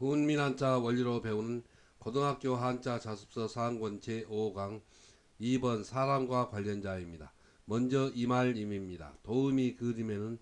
훈민 한자 원리로 배우는 고등학교 한자 자습서 상권 제5강 2번 사람과 관련자입니다. 먼저 이말임입니다. 도우미 그림에는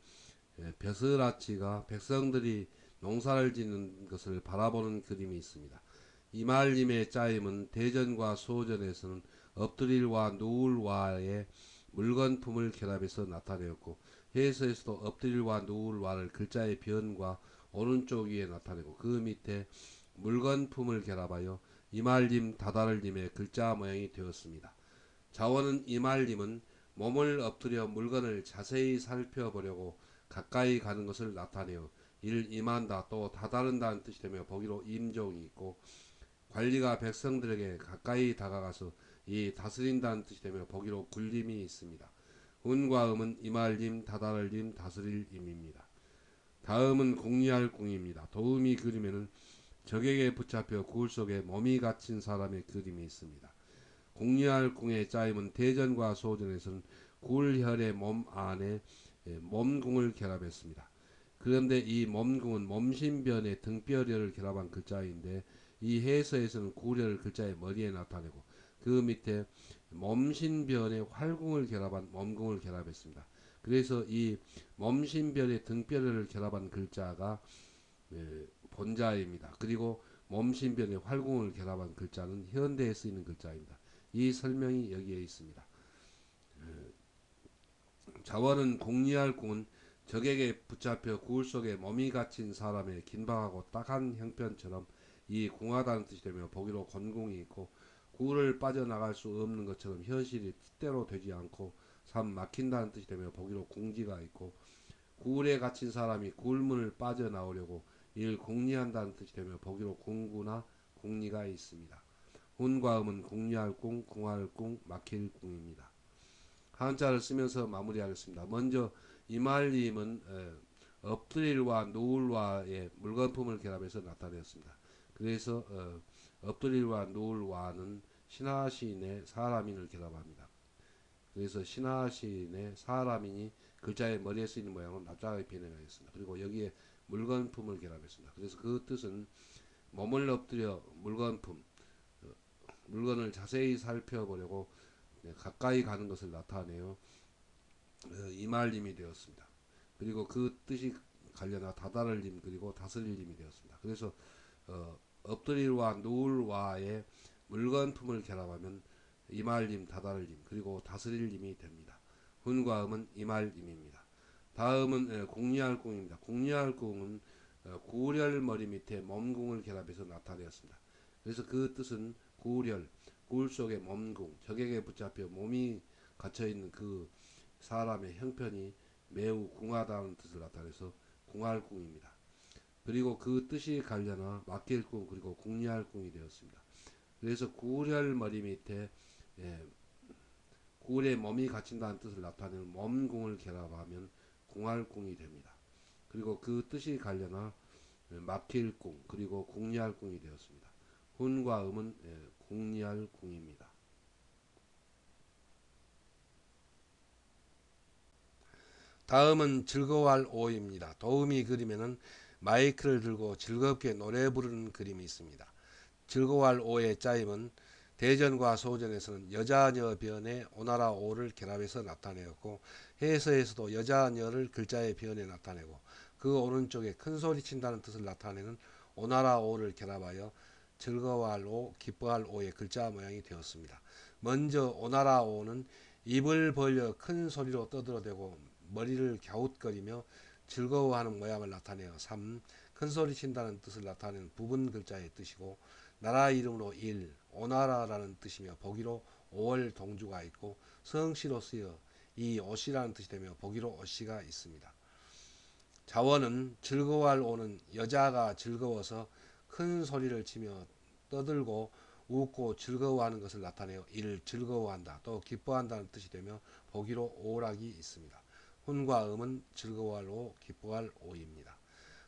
예, 벼슬아치가 백성들이 농사를 짓는 것을 바라보는 그림이 있습니다. 이말림의 짜임은 대전과 소전에서는 엎드릴와 누울와의 물건품을 결합해서 나타내었고 해서에서도 엎드릴와 누울와를 글자의 변과 오른쪽 위에 나타내고 그 밑에 물건품을 결합하여 이말림 다다를림의 글자 모양이 되었습니다. 자원은 이말림은 몸을 엎드려 물건을 자세히 살펴보려고 가까이 가는 것을 나타내어 이를 임한다 또 다다른다는 뜻이 되며 보기로 임종이 있고 관리가 백성들에게 가까이 다가가서 이 다스린다는 뜻이 되며 보기로 굴림이 있습니다. 운과 음은 이말림, 다다를림, 다스릴임입니다. 다음은 공리할 궁입니다. 도움이 그림에는 적에게 붙잡혀 구울 속에 몸이 갇힌 사람의 그림이 있습니다. 공리할 궁의 짜임은 대전과 소전에서는 굴혈의 몸 안에 예, 몸궁을 결합했습니다. 그런데 이 몸궁은 몸신변의 등뼈혈을 결합한 글자인데 이 해서에서는 구려를 글자의 머리에 나타내고 그 밑에 몸신변의 활궁을 결합한 몸궁을 결합했습니다. 그래서 이 몸신변의 등뼈를 결합한 글자가 예, 본자입니다. 그리고 몸신변의 활궁을 결합한 글자는 현대에 쓰이는 글자입니다. 이 설명이 여기에 있습니다. 예, 자원은 공리할 궁은 적에게 붙잡혀 구울 속에 몸이 갇힌 사람의 긴박하고 딱한 형편처럼 이 궁하다는 뜻이 되며 보기로 권궁이 있고 구를 빠져나갈 수 없는 것처럼 현실이 뜻대로 되지 않고 삶 막힌다는 뜻이 되며 보기로 궁지가 있고 구울에 갇힌 사람이 굴문을 빠져나오려고 이를 공리한다는 뜻이 되며 보기로 궁구나 궁리가 있습니다. 훈과 음은 공리할 궁, 궁할 궁, 막힐 궁입니다. 한자를 쓰면서 마무리하겠습니다. 먼저 이말림은 엎드릴과 노을와의 물건품을 결합해서 나타냈습니다. 그래서 어, 엎드릴과 노을와는 신하시인의 사람인을 결합합니다. 그래서 신하시인의 사람인이 글자의 머리에 쓰이는 모양은 납작하게 변해가겠습니다. 그리고 여기에 물건품을 결합했습니다. 그래서 그 뜻은 몸을 엎드려 물건품, 어, 물건을 자세히 살펴보려고 네, 가까이 가는 것을 나타내어 어, 이말림이 되었습니다. 그리고 그 뜻이 관련하 다다를림 그리고 다스릴림이 되었습니다. 그래서 어, 엎드릴와 누울와의 물건품을 결합하면 이말림, 다다를림 그리고 다스릴림이 됩니다. 훈과 음은 이말림입니다. 다음은 공리할 궁입니다. 공리할 궁은 어, 밑에 몸궁을 결합해서 나타내었습니다. 그래서 그 뜻은 구렬, 구울 속의 몸궁, 적에게 붙잡혀 몸이 갇혀있는 그 사람의 형편이 매우 궁하다는 뜻을 나타내서 궁할궁입니다. 그리고 그 뜻이 관련하 맡길궁 그리고 궁리할궁이 되었습니다. 그래서 구렬 머리 밑에 예, 구울에 몸이 갇힌다는 뜻을 나타내는 몸궁을 결합하면 궁할궁이 됩니다. 그리고 그 뜻이 관련하 막힐궁 그리고 궁리할궁이 되었습니다. 훈과 음은 예, 궁리할궁입니다. 다음은 즐거워할 오입니다. 도움이 그림에는 마이크를 들고 즐겁게 노래 부르는 그림이 있습니다. 즐거워할 오의 짜임은 대전과 소전에서는 여자녀 변에 오나라 오를 결합해서 나타내었고 해서에서도 여자녀를 글자의 변에 나타내고 그 오른쪽에 큰 소리 친다는 뜻을 나타내는 오나라 오를 결합하여 즐거워할 오, 기뻐할 오의 글자 모양이 되었습니다. 먼저 오나라 오는 입을 벌려 큰 소리로 떠들어대고 머리를 갸웃거리며 즐거워하는 모양을 나타내어 3. 큰 소리 친다는 뜻을 나타내는 부분 글자의 뜻이고 나라 이름으로 1. 오나라라는 뜻이며 보기로 5월 동주가 있고 성씨로 쓰여 이 옷이라는 뜻이 되며 보기로 옷이가 있습니다. 자원은 즐거워할 오는 여자가 즐거워서 큰 소리를 치며 떠들고 웃고 즐거워하는 것을 나타내어 이를 즐거워한다 또 기뻐한다는 뜻이 되며 보기로 오락이 있습니다. 훈과 음은 즐거워할 오, 기뻐할 오입니다.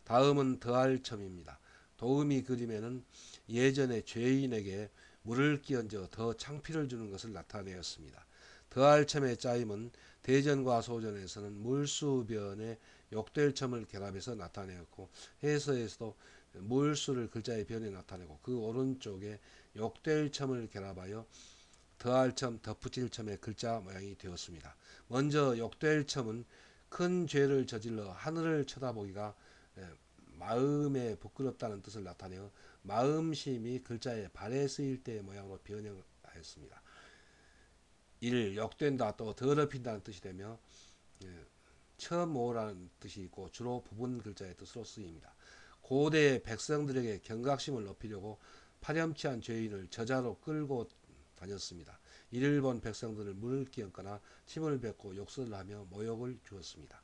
다음은 더할 첨입니다. 도음이 그림에는 예전에 죄인에게 물을 끼얹어 더 창피를 주는 것을 나타내었습니다. 더할 첨의 짜임은 대전과 소전에서는 물수변에 욕될 첨을 결합해서 나타내었고 해서에서도 물수를 글자의 변에 나타내고 그 오른쪽에 욕될 첨을 결합하여 더할 첨, 덧붙일 첨의 글자 모양이 되었습니다. 먼저 욕될 첨은 큰 죄를 저질러 하늘을 쳐다보기가 예, 마음에 부끄럽다는 뜻을 나타내어 마음심이 글자에 발에 쓰일 때의 모양으로 변형하였습니다. 일 역된다 또 더럽힌다는 뜻이 되며 예, 처모라는 뜻이 있고 주로 부분 글자의 뜻으로 쓰입니다. 고대 백성들에게 경각심을 높이려고 파렴치한 죄인을 저자로 끌고 다녔습니다. 이를 본 백성들을 물을 끼얹거나 침을 뱉고 욕설을 하며 모욕을 주었습니다.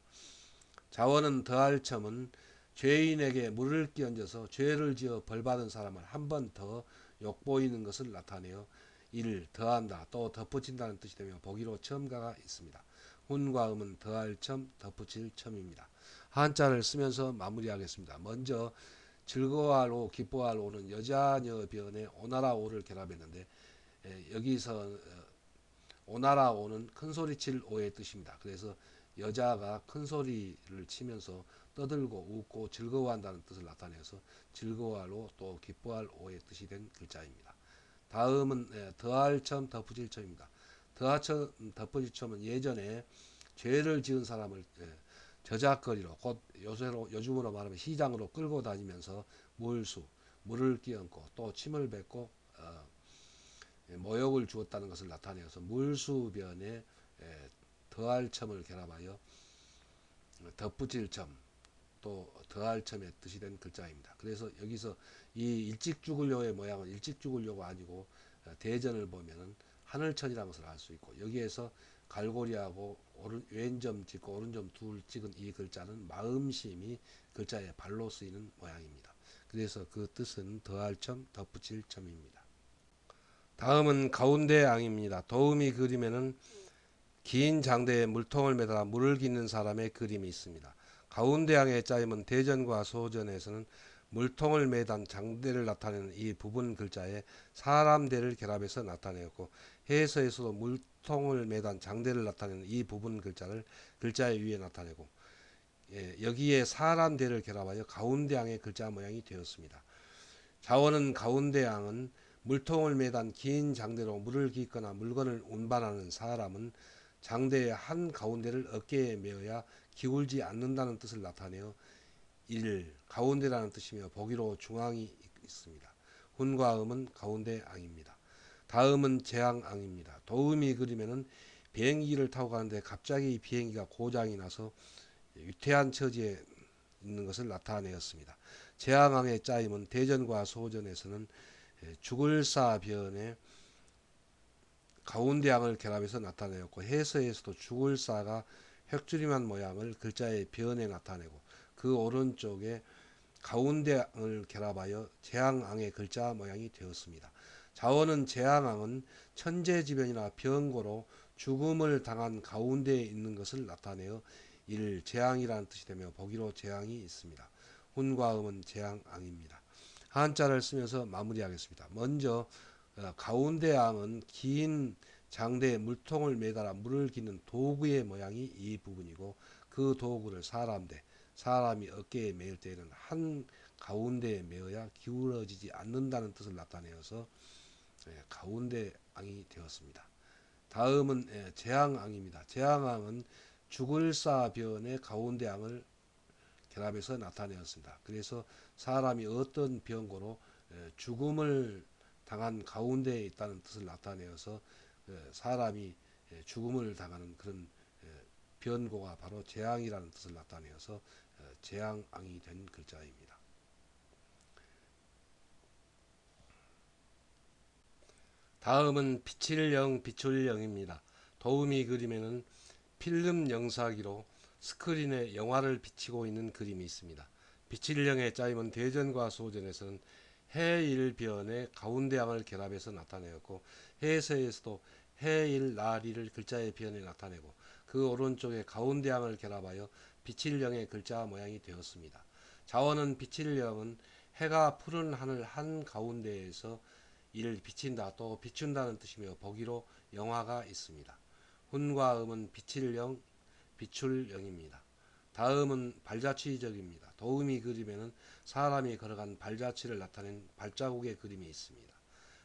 자원은 더할 첨은 죄인에게 물을 끼얹어서 죄를 지어 벌받은 사람을 한 번 더 욕보이는 것을 나타내어 이를 더한다 또 덧붙인다는 뜻이 되며 보기로 첨가가 있습니다. 훈과 음은 더할 첨, 덧붙일 첨입니다. 한자를 쓰면서 마무리하겠습니다. 먼저 기뻐할 오는 여자녀 변에 오나라 오를 결합했는데 에, 여기서 어, 오나라 오는 큰 소리칠 오의 뜻입니다. 그래서 여자가 큰 소리를 치면서 떠들고 웃고 즐거워한다는 뜻을 나타내서 즐거워할 오, 또 기뻐할 오의 뜻이 된 글자입니다. 다음은 에, 더할 첨, 덧붙일 첨입니다. 더할 첨, 덧붙일 첨은 예전에 죄를 지은 사람을 에, 저작거리로 곧 요새로 요즘으로 말하면 시장으로 끌고 다니면서 물수 물을 끼얹고 또 침을 뱉고 어, 예, 모욕을 주었다는 것을 나타내어서 물수변에 예, 더할 첨을 결합하여 덧붙일 첨, 또 더할 첨의 뜻이 된 글자입니다. 그래서 여기서 이 일찍 죽으려의 모양은 일찍 죽으려가 아니고 어, 대전을 보면은 하늘천이라는 것을 알 수 있고 여기에서 갈고리하고 오른 왼점 찍고 오른점 둘 찍은 이 글자는 마음심이 글자의 발로 쓰이는 모양입니다. 그래서 그 뜻은 더할 첨, 덧붙일 첨입니다. 다음은 가운데 앙입니다. 도우미 그림에는 긴 장대에 물통을 매달아 물을 깃는 사람의 그림이 있습니다. 가운데 앙의 짜임은 대전과 소전에서는 물통을 매단 장대를 나타내는 이 부분 글자에 사람대를 결합해서 나타내었고 해서에서도 물통을 매단 장대를 나타내는 이 부분 글자를 글자 위에 나타내고 예, 여기에 사람대를 결합하여 가운데 앙의 글자 모양이 되었습니다. 자원은 가운데 앙은 물통을 매단 긴 장대로 물을 깃거나 물건을 운반하는 사람은 장대의 한 가운데를 어깨에 메어야 기울지 않는다는 뜻을 나타내어 일 가운데라는 뜻이며 보기로 중앙이 있습니다. 훈과 음은 가운데 앙입니다. 다음은 재앙앙입니다. 도음이 그림에는 비행기를 타고 가는데 갑자기 비행기가 고장이 나서 유태한 처지에 있는 것을 나타내었습니다. 재앙왕의 짜임은 대전과 소전에서는 죽을사 변에 가운데 양을 결합해서 나타내었고 해서에서도 죽을 사가 획주림한 모양을 글자의 변에 나타내고 그 오른쪽에 가운데 양을 결합하여 재앙왕의 글자 모양이 되었습니다. 자원은 재앙왕은 천재지변이나 병고로 죽음을 당한 가운데에 있는 것을 나타내어 일 재앙이라는 뜻이 되며 보기로 재앙이 있습니다. 훈과 음은 재앙왕입니다. 한자를 쓰면서 마무리하겠습니다. 먼저 어, 가운데 앙은 긴 장대에 물통을 매달아 물을 기는 도구의 모양이 이 부분이고 그 도구를 사람 대 사람이 어깨에 매일 때에는 한 가운데에 매어야 기울어지지 않는다는 뜻을 나타내어서 예, 가운데 앙이 되었습니다. 다음은 예, 재앙앙입니다. 재앙앙은 죽을 사 변의 가운데 앙을 결합해서 나타내었습니다. 그래서 사람이 어떤 병고로 예, 죽음을 당한 가운데에 있다는 뜻을 나타내어서 사람이 죽음을 당하는 그런 변고가 바로 재앙이라는 뜻을 나타내어서 재앙앙이 된 글자입니다. 다음은 비칠령 비출령입니다. 도우미 그림에는 필름 영사기로 스크린에 영화를 비치고 있는 그림이 있습니다. 비칠령의 짜임은 대전과 소전에서는 해일변의 가운데양을 결합해서 나타내었고 해서에서도 해일 나리를 글자의 변에 나타내고 그 오른쪽에 가운데양을 결합하여 비칠령의 글자 모양이 되었습니다. 자원은 비칠령은 해가 푸른 하늘 한 가운데에서 이를 비친다 또 비춘다는 뜻이며 보기로 영화가 있습니다. 훈과 음은 비칠령, 비출령입니다. 다음은 발자취적입니다. 도우미 그림에는 사람이 걸어간 발자취를 나타낸 발자국의 그림이 있습니다.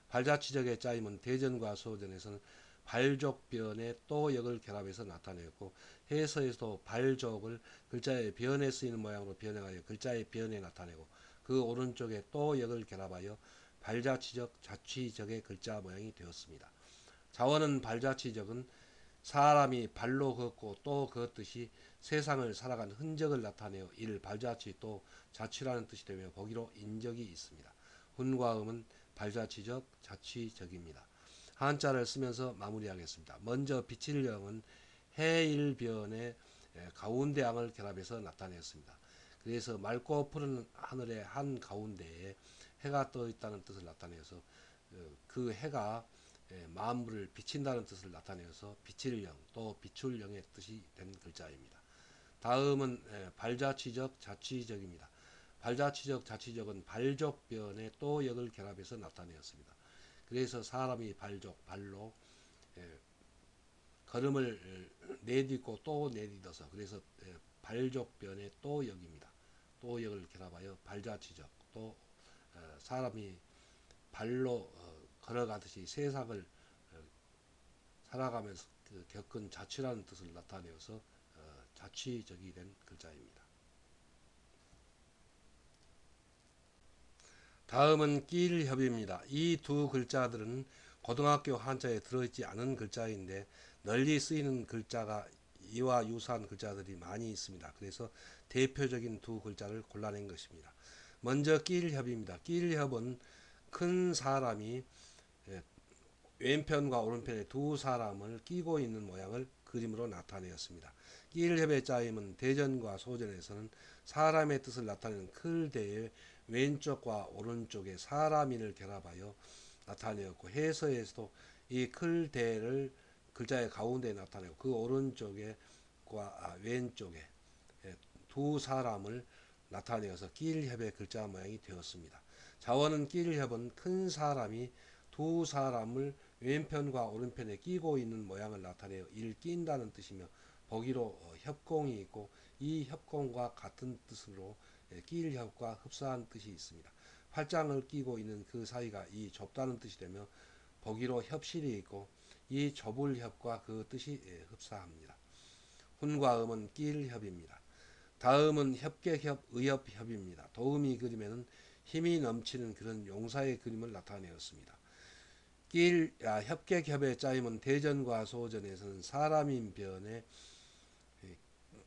발자취적의 짜임은 대전과 소전에서는 발족변의 또 역을 결합해서 나타내었고 해서에서도 발족을 글자의 변에 쓰이는 모양으로 변형하여 글자의 변에 나타내고 그 오른쪽에 또 역을 결합하여 발자취적, 자취적의 글자 모양이 되었습니다. 자원은 발자취적은 사람이 발로 걷고 또 걷듯이 세상을 살아간 흔적을 나타내어 이를 발자취 또 자취라는 뜻이 되며 보기로 인적이 있습니다. 훈과 음은 발자취적, 자취적입니다. 한자를 쓰면서 마무리하겠습니다. 먼저 빛일 영은 해일변의 가운데 양을 결합해서 나타냈습니다. 그래서 맑고 푸른 하늘의 한 가운데에 해가 떠 있다는 뜻을 나타내서 어, 그 해가 만물을 비친다는 뜻을 나타내어서 비칠 영, 또 비출 영의 뜻이 된 글자입니다. 다음은 발자취적, 자취적입니다. 발자취적, 자취적은 발족변의 또 역을 결합해서 나타내었습니다. 그래서 사람이 발족, 발로 걸음을 내딛고 또 내딛어서 그래서 발족변의 또 역입니다. 또 역을 결합하여 발자취적, 또 어, 사람이 발로 어, 걸어가듯이 세상을 어, 살아가면서 그 겪은 자취라는 뜻을 나타내어서 자취적이 된 글자입니다. 다음은 끼일협입니다. 이 두 글자들은 고등학교 한자에 들어있지 않은 글자인데 널리 쓰이는 글자가 이와 유사한 글자들이 많이 있습니다. 그래서 대표적인 두 글자를 골라낸 것입니다. 먼저 끼일협입니다. 끼일협은 큰 사람이 예, 왼편과 오른편에 두 사람을 끼고 있는 모양을 그림으로 나타내었습니다. 끼일협의 짜임은 대전과 소전에서는 사람의 뜻을 나타내는 클대의 왼쪽과 오른쪽에 사람인을 결합하여 나타내었고 해서에서도 이 클대를 글자의 가운데에 나타내고 그 오른쪽에 과 왼쪽에 예, 두 사람을 나타내어서 끼일협의 글자 모양이 되었습니다. 자원은 끼일협은 큰 사람이 두 사람을 왼편과 오른편에 끼고 있는 모양을 나타내어 이를 낀다는 뜻이며 보기로 어, 협공이 있고 이 협공과 같은 뜻으로 예, 끼일협과 흡사한 뜻이 있습니다. 팔짱을 끼고 있는 그 사이가 이 좁다는 뜻이 되며 보기로 협실이 있고 이 좁을 협과 그 뜻이 예, 흡사합니다. 훈과 음은 끼일협입니다. 다음은 협계협, 의협협입니다. 도우미 그림에는 힘이 넘치는 그런 용사의 그림을 나타내었습니다. 낄, 아, 협객협의 짜임은 대전과 소전에서는 사람인 변에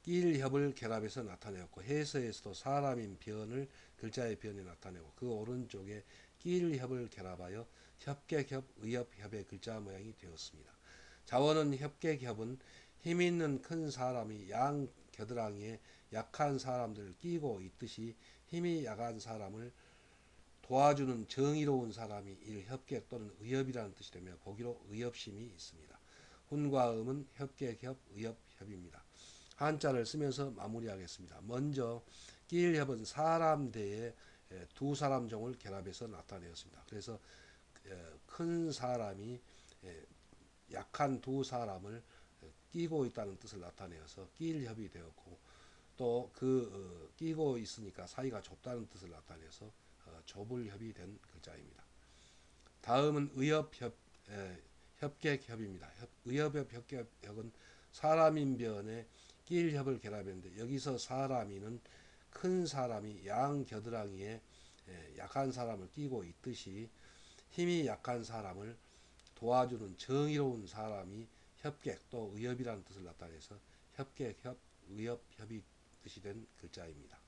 낄협을 결합해서 나타내었고 해서에서도 사람인 변을 글자의 변에 나타내고 그 오른쪽에 낄협을 결합하여 협객협, 의협협의 글자 모양이 되었습니다. 자원은 협객협은 힘 있는 큰 사람이 양 겨드랑이에 약한 사람들을 끼고 있듯이 힘이 약한 사람을 도와주는 정의로운 사람이 일 협객 또는 의협이라는 뜻이 되며 보기로 의협심이 있습니다. 훈과 음은 협객협, 의협 협입니다. 한자를 쓰면서 마무리하겠습니다. 먼저 끼일협은 사람 대에 두 사람 종을 결합해서 나타내었습니다. 그래서 큰 사람이 약한 두 사람을 끼고 있다는 뜻을 나타내어서 끼일협이 되었고 또그 어, 끼고 있으니까 사이가 좁다는 뜻을 나타내서 어, 좁을 협이 된 글자입니다. 다음은 의협협 에, 협객협입니다. 협, 의협협 협객협은 사람인변에 끼일협을 결합했는데 여기서 사람이는 큰 사람이 양 겨드랑이에 에, 약한 사람을 끼고 있듯이 힘이 약한 사람을 도와주는 정의로운 사람이 협객 또 의협이라는 뜻을 나타내서 협객협, 의협협이 뜻이 된 글자입니다.